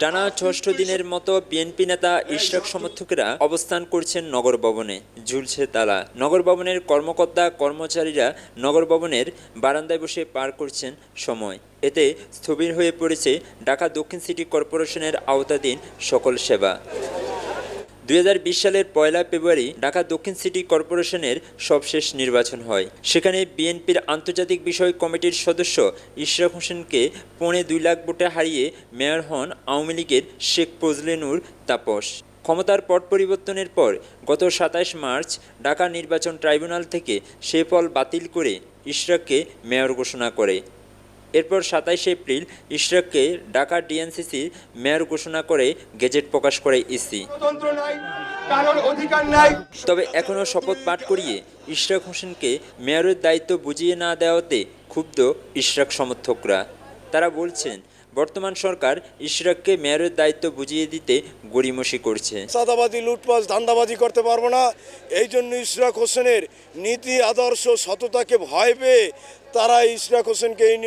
টানা ষষ্ঠ দিনের মতো বিএনপি নেতা ইশরাক সমর্থকেরা অবস্থান করছেন নগর ভবনে, ঝুলছে তালা। নগর ভবনের কর্মকর্তা, কর্মচারীরা নগর ভবনের বারান্দায় বসে পার করছেন সময়। এতে স্থবির হয়ে পড়েছে ঢাকা দক্ষিণ সিটি কর্পোরেশনের আওতাধীন সকল সেবা। দু হাজার বিশ সালের পয়লা ফেব্রুয়ারি ঢাকা দক্ষিণ সিটি কর্পোরেশনের সবশেষ নির্বাচন হয়। সেখানে বিএনপির আন্তর্জাতিক বিষয় কমিটির সদস্য ইশরাক হোসেনকে পৌনে দুই লাখ ভোটে হারিয়ে মেয়র হন আওয়ামী লীগের শেখ ফজলে নূর তাপস। ক্ষমতার পট পরিবর্তনের পর গত সাতাশ মার্চ ঢাকা নির্বাচন ট্রাইব্যুনাল থেকে সে ফল বাতিল করে ইশরাককে মেয়র ঘোষণা করে। এরপর সাতাইশে এপ্রিল ইশরাককে ঢাকা ডিএনসিসি মেয়র ঘোষণা করে গেজেট প্রকাশ করে ইসি। তবে এখনও শপথ পাঠ করিয়ে ইশরাক হোসেনকে মেয়রের দায়িত্ব বুঝিয়ে না দেওয়াতে ক্ষুব্ধ ইশরাক সমর্থকরা। তারা বলছেন বর্তমান সরকার ইশরাককে মেয়রের দায়িত্ব বুঝিয়ে দিতে গড়িমসি করছে। চাঁদাবাজি লুটপাস ধান্দাবাজি করতে পারব না। এই জন্য ইশরাক হোসেনের নীতি আদর্শ সততাকে ভয় পেয়ে তারা ইশরাক হোসেনকে এই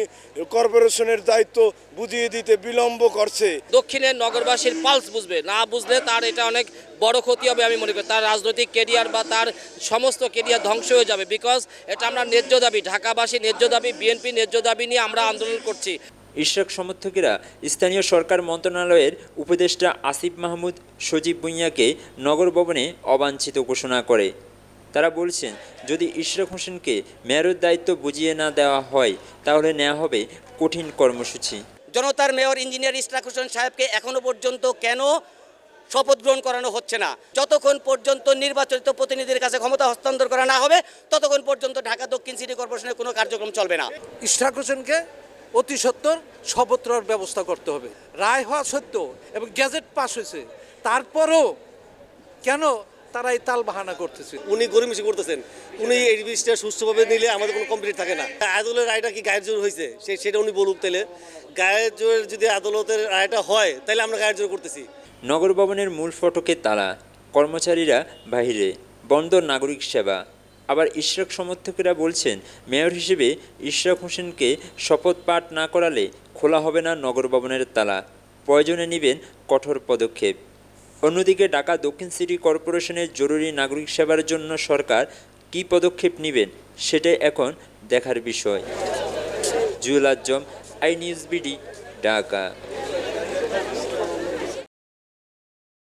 কর্পোরেশনের দায়িত্ব বুঝিয়ে দিতে বিলম্ব করছে। দক্ষিণের নগরবাসীর পালস বুঝবে না বুঝলে তার এটা অনেক বড় ক্ষতি হবে আমি মনে করি। তার রাজনৈতিক কেরিয়ার বা তার সমস্ত কেরিয়ার ধ্বংস হয়ে যাবে বিকজ এটা আমরা ন্যায্য দাবি ঢাকাবাসী ন্যায্য দাবি বিএনপি ন্যায্য দাবি নিয়ে আমরা আন্দোলন করছি। ইশরাক সমর্থকেরা স্থানীয় সরকার মন্ত্রণালয়ের উপদেষ্টা আসিফ মাহমুদ সজীব ভুঁইয়াকে নগর ভবনে অবাঞ্ছিত ঘোষণা করে। তারা বলছেন যদি ইশরাক হোসেনকে মেয়রের দায়িত্ব বুঝিয়ে না দেওয়া হয় তাহলে নেওয়া হবে কঠিন কর্মসূচি। জনতার মেয়র ইঞ্জিনিয়ার ইশরাক হোসেন সাহেবকে এখনও পর্যন্ত কেন শপথ গ্রহণ করানো হচ্ছে না? যতক্ষণ পর্যন্ত নির্বাচিত প্রতিনিধির কাছে ক্ষমতা হস্তান্তর করা না হবে ততক্ষণ পর্যন্ত ঢাকা দক্ষিণ সিটি কর্পোরেশনের কোনো কার্যক্রম চলবে না। ইশরাক হোসেনকে অতি সত্বর শপথর ব্যবস্থা করতে হবে। রায় হওয়া সত্ত্বেও এবং গ্যাজেট পাস হয়েছে তারপরও কেন তারা এই তাল বাহানা করতেছে? উনি গরিমিশি করতেছেন। উনি এই জিনিসটা সুস্থভাবে নিলে আমাদের কোনো কমপ্লিট থাকে না। আদালতের রায়টা কি গায়ের জোর হয়েছে? সে সেটা উনি বলুক তাহলে গায়ের জোর যদি আদালতের রায়টা হয় তাহলে আমরা গায়ের জোর করতেছি। নগর ভবনের মূল ফটকে তালা কর্মচারীরা বাহিরে বন্দর নাগরিক সেবা। আবার ইশরাক সমর্থকেরা বলছেন, মেয়র হিসেবে ইশরাক হোসেনকে শপথ পাঠ না করালে খোলা হবে না নগর ভবনের তালা। প্রয়োজনে নেবেন কঠোর পদক্ষেপ। অন্যদিকে ঢাকা দক্ষিণ সিটি কর্পোরেশনের জরুরি নাগরিক সেবার জন্য সরকার কী পদক্ষেপ নেবেন, সেটাই এখন দেখার বিষয়। Jewel Azam I news BD, Dhaka.